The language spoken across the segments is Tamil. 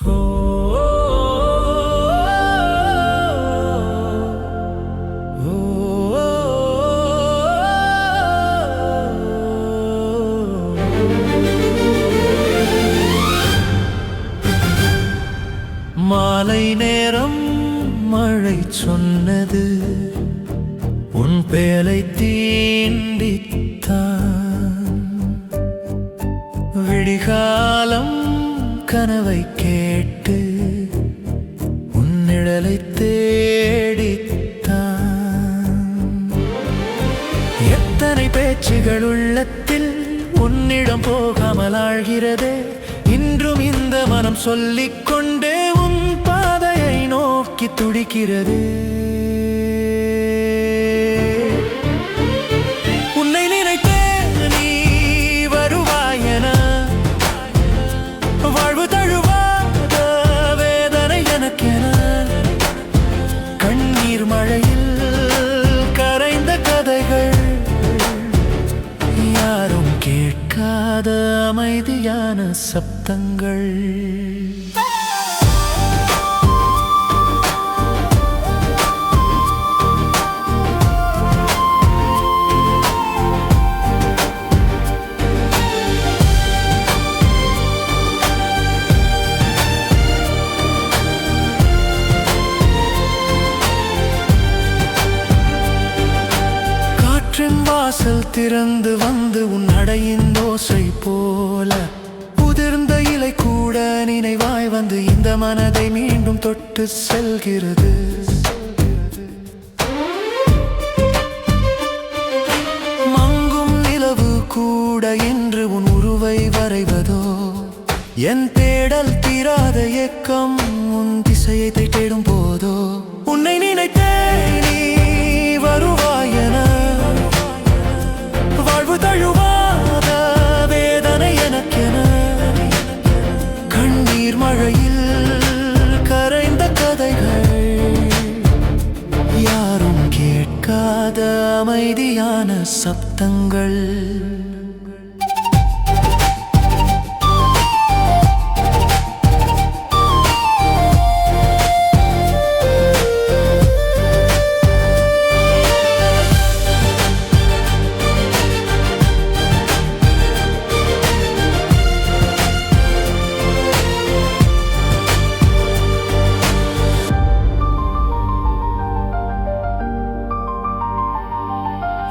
மாலை நேரம் மழை சொன்னது உன் பேலை தீண்டித்தான். விடிகாலம் கனவை கேட்டு உன்னிழலை தேடித்தான். எத்தனை பேச்சுகள் உள்ளத்தில் உன்னிடம் போகாமல் ஆழ்கிறதே இன்றும் இந்த மனம் சொல்லிக்கொண்டே உன் பாதையை நோக்கி துடிக்கிறது. வாழ்வு தழுவாத வேதனை எனக்கென. கண்ணீர் மழையில் கரைந்த கதைகள் யாரும் கேட்காத அமைதியான சப்தங்கள். வாசல் திறந்து வந்து உன் அடையின் தோசை போல. உதிர்ந்த இலை கூட நினைவாய் வந்து இந்த மனதை மீண்டும் தொட்டு செல்கிறது. மங்கும் நிலவு கூட என்று உன் உருவை வரைவதோ? என் தேடல் தீராத இயக்கம் உன் திசையை தேடும் போதோ? உன்னை நினைத்த அமைதியான சப்தங்கள்.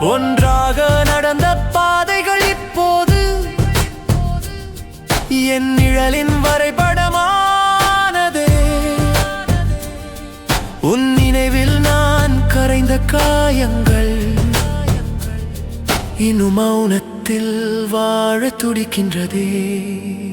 ஒன்றாக நடந்த பாதைகள் இப்போது என் நிழலின் வரைபடமானதே. உன் நினைவில் நான் கரைந்த காயங்கள் இன்னும் மௌனத்தில் வாழ துடிக்கின்றதே.